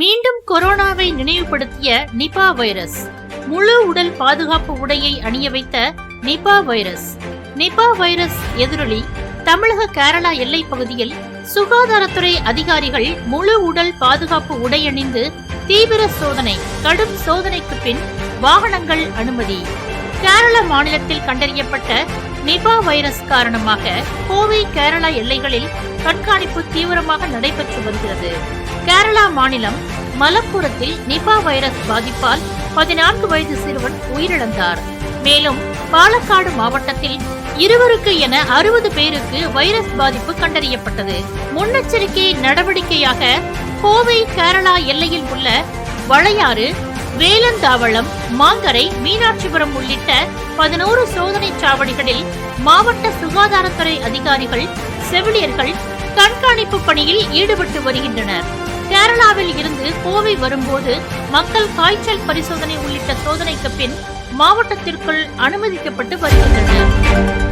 மீண்டும் கொரோனாவை நினைவுபடுத்திய Nipah virus. முழு உடல் பாதுகாப்பு உடையை அணிய வைத்த நிபா வைரஸ். நிபா வைரஸ் எதிரொலி தமிழக கேரளா எல்லை பகுதியில் சுகாதாரத்துறை அதிகாரிகள் முழு உடல் பாதுகாப்பு உடை அணிந்து தீவிர சோதனை கடும் சோதனைக்கு பின் வாகனங்கள் அனுமதி. கேரள மாநிலத்தில் கண்டறியப்பட்ட நிபா வைரஸ் காரணமாக கோவை கேரளா எல்லைகளில் கண்காணிப்பு தீவிரமாக நடைபெற்று வருகிறது. கேரளா மாநிலம் மலப்புரத்தில் நிபா வைரஸ் பாதிப்பால் பதினான்கு வயது சிறுவன் உயிரிழந்தார். மேலும் பாலக்காடு மாவட்டத்தில் இருவருக்கு என அறுபது பேருக்கு வைரஸ் பாதிப்பு கண்டறியப்பட்டது. முன்னெச்சரிக்கை நடவடிக்கையாக கோவை கேரளா எல்லையில் உள்ள வளையாறு வேலந்தாவளம் மாங்கரை மீனாட்சிபுரம் உள்ளிட்ட பதினோரு சோதனை சாவடிகளில் மாவட்ட சுகாதாரத்துறை அதிகாரிகள் செவிலியர்கள் கண்காணிப்பு பணியில் ஈடுபட்டு வருகின்றனர். கேரளாவில் இருந்து கோவை வரும்போது மக்கள் காய்ச்சல் பரிசோதனை உள்ளிட்ட சோதனைக்கு பின் மாவட்டத்திற்குள் அனுமதிக்கப்பட்டு வருகின்றனர்.